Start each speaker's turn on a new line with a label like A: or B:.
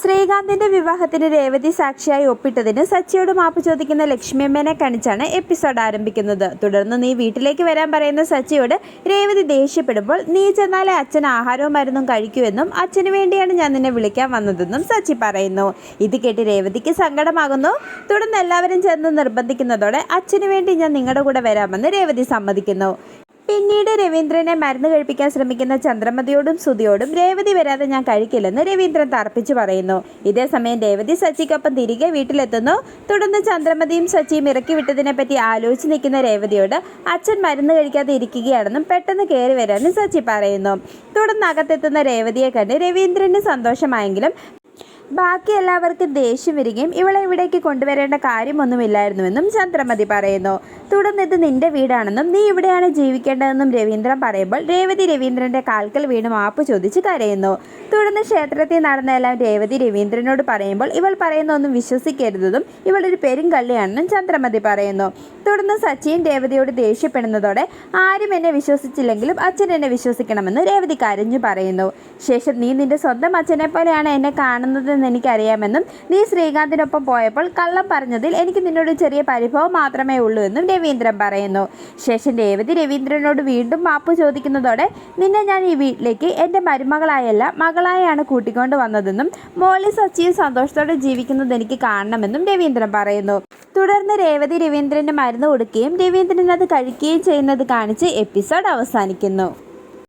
A: ശ്രീകാന്തിന്റെ വിവാഹത്തിന് രേവതി സാക്ഷിയായി ഒപ്പിട്ടതിന് സച്ചിയോട് മാപ്പ് ചോദിക്കുന്ന ലക്ഷ്മിയമ്മേനെ കാണിച്ചാണ് എപ്പിസോഡ് ആരംഭിക്കുന്നത്. തുടർന്ന് നീ വീട്ടിലേക്ക് വരാൻ പറയുന്ന സച്ചിയോട് രേവതി ദേഷ്യപ്പെടുമ്പോൾ നീ ചെന്നാലേ അച്ഛൻ ആഹാരവും മരുന്നും കഴിക്കുമെന്നും അച്ഛന് വേണ്ടിയാണ് ഞാൻ നിന്നെ വിളിക്കാൻ വന്നതെന്നും സച്ചി പറയുന്നു. ഇത് കേട്ട് രേവതിക്ക് സങ്കടമാകുന്നു. തുടർന്ന് എല്ലാവരും ചേർന്ന് നിർബന്ധിക്കുന്നതോടെ അച്ഛന് വേണ്ടി ഞാൻ നിങ്ങളുടെ കൂടെ വരാമെന്ന് രേവതി സമ്മതിക്കുന്നു. പിന്നീട് രവീന്ദ്രനെ മരുന്ന് കഴിപ്പിക്കാൻ ശ്രമിക്കുന്ന ചന്ദ്രമതിയോടും സുതിയോടും രേവതി വരാതെ ഞാൻ കഴിക്കില്ലെന്ന് രവീന്ദ്രൻ തർപ്പിച്ചു പറയുന്നു. ഇതേസമയം രേവതി സച്ചിക്കൊപ്പം തിരികെ വീട്ടിലെത്തുന്നു. തുടർന്ന് ചന്ദ്രമതിയും സച്ചിയും ഇറക്കി വിട്ടതിനെ പറ്റി ആലോചിച്ച് നിൽക്കുന്ന രേവതിയോട് അച്ഛൻ മരുന്ന് കഴിക്കാതെ ഇരിക്കുകയാണെന്നും പെട്ടെന്ന് കയറി വരാനും സച്ചി പറയുന്നു. തുടർന്ന് അകത്തെത്തുന്ന രേവതിയെ കണ്ട് രവീന്ദ്രന് സന്തോഷമായെങ്കിലും ബാക്കി എല്ലാവർക്കും ദേഷ്യം വരികയും ഇവളെ ഇവിടേക്ക് കൊണ്ടുവരേണ്ട കാര്യമൊന്നുമില്ലായിരുന്നുവെന്നും ചന്ദ്രമതി പറയുന്നു. തുടർന്ന് ഇത് നിന്റെ വീടാണെന്നും നീ ഇവിടെയാണ് ജീവിക്കേണ്ടതെന്നും രവീന്ദ്രൻ പറയുമ്പോൾ രേവതി രവീന്ദ്രന്റെ കാൽക്കൽ വീണ് മാപ്പ് ചോദിച്ച് കരയുന്നു. തുടർന്ന് ക്ഷേത്രത്തിൽ നടന്നെല്ലാം രേവതി രവീന്ദ്രനോട് പറയുമ്പോൾ ഇവൾ പറയുന്ന ഒന്നും വിശ്വസിക്കരുതെന്നും ഇവളൊരു പെരുങ്കള്ളിയാണെന്നും ചന്ദ്രമതി പറയുന്നു. തുടർന്ന് സച്ചിൻ രേവതിയോട് ദേഷ്യപ്പെടുന്നതോടെ ആരും എന്നെ വിശ്വസിച്ചില്ലെങ്കിലും അച്ഛൻ എന്നെ വിശ്വസിക്കണമെന്ന് രേവതി കരഞ്ഞു പറയുന്നു. ശേഷം നീ നിന്റെ സ്വന്തം അച്ഛനെ പോലെയാണ് എന്നെ കാണുന്നതെന്ന് എനിക്കറിയാമെന്നും നീ ശ്രീകാന്തിനൊപ്പം പോയപ്പോൾ കള്ളം പറഞ്ഞതിൽ എനിക്ക് നിന്നോട് ചെറിയ പരിഭവം മാത്രമേ ഉള്ളൂ എന്നും രവീന്ദ്രൻ പറയുന്നു. ശേഷം രേവതി രവീന്ദ്രനോട് വീണ്ടും മാപ്പ് ചോദിക്കുന്നതോടെ നിന്നെ ഞാൻ ഈ വീട്ടിലേക്ക് എന്റെ മരുമകളായല്ല മകളായാണ് കൂട്ടിക്കൊണ്ട് വന്നതെന്നും മോളി സച്ചിയും സന്തോഷത്തോടെ ജീവിക്കുന്നത് എനിക്ക് കാണണമെന്നും രവീന്ദ്രൻ പറയുന്നു. തുടർന്ന് രേവതി രവീന്ദ്രന് മരുന്ന് കൊടുക്കുകയും രവീന്ദ്രൻ അത് കഴിക്കുകയും ചെയ്യുന്നത് കാണിച്ച് എപ്പിസോഡ് അവസാനിക്കുന്നു.